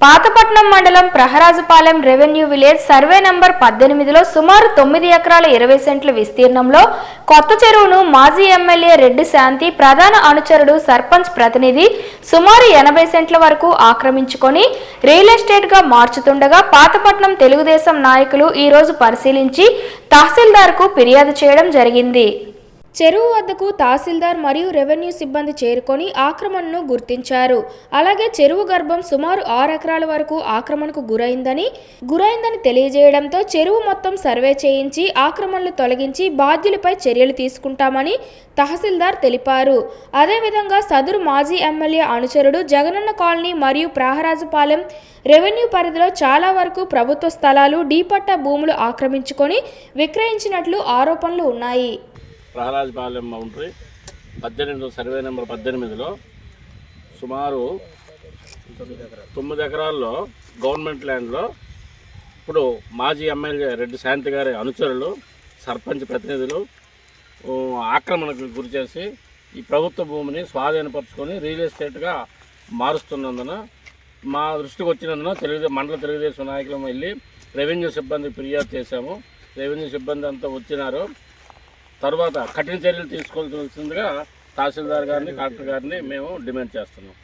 పాతపట్నం మండలం Praharajupalem revenue village survey number పద్దెనిమిదిలో సుమారు తొమ్మిది ఎకరాల ఇరవై సెంట్ల విస్తీర్ణంలో కొత్త చెరువును మాజీ ఎమ్మెల్యే రెడ్డి శాంతి ప్రధాన అనుచరుడు సర్పంచ్ ప్రతినిధి సుమారు ఎనభై సెంట్ల వరకు ఆక్రమించుకొని రియల్ ఎస్టేట్గా మార్చుతుండగా పాతపట్నం తెలుగుదేశం నాయకులు ఈరోజు పరిశీలించి తహసీల్దార్కు ఫిర్యాదు చేయడం జరిగింది. చెరువు వద్దకు తహసీల్దార్ మరియు రెవెన్యూ సిబ్బంది చేరుకొని ఆక్రమణను గుర్తించారు. అలాగే చెరువు గర్భం సుమారు ఆరు ఎకరాల వరకు ఆక్రమణకు గురైందని గురైందని తెలియజేయడంతో చెరువు మొత్తం సర్వే చేయించి ఆక్రమణలు తొలగించి బాధ్యులపై చర్యలు తీసుకుంటామని తహసీల్దార్ తెలిపారు. అదేవిధంగా సదురు మాజీ ఎమ్మెల్యే అనుచరుడు జగనన్న కాలనీ మరియు ప్రాహరాజుపాలెం రెవెన్యూ పరిధిలో చాలా వరకు ప్రభుత్వ స్థలాలు డీపట్టా భూములు ఆక్రమించుకొని విక్రయించినట్లు ఆరోపణలు ఉన్నాయి. ప్రహ్లాదపాలెం బౌండరీ పద్దెనిమిది సర్వే నెంబర్ పద్దెనిమిదిలో సుమారు తొమ్మిది ఎకరాల్లో గవర్నమెంట్ ల్యాండ్లో ఇప్పుడు మాజీ ఎమ్మెల్యే రెడ్డి శాంతి గారి అనుచరులు సర్పంచ్ ప్రతినిధులు ఆక్రమణకు గురి చేసి ఈ ప్రభుత్వ భూమిని స్వాధీనపరుచుకొని రియల్ ఎస్టేట్గా మారుస్తున్నందున మా దృష్టికి వచ్చినందున తెలుగుదే మండల తెలుగుదేశం నాయకులం వెళ్ళి రెవెన్యూ సిబ్బందికి ఫిర్యాదు చేశాము. రెవెన్యూ సిబ్బంది అంతా వచ్చినారు. తర్వాత కఠిన చర్యలు తీసుకోవాల్సిందిగా తహసీల్దార్ గారిని కలెక్టర్ గారిని మేము డిమాండ్ చేస్తున్నాం.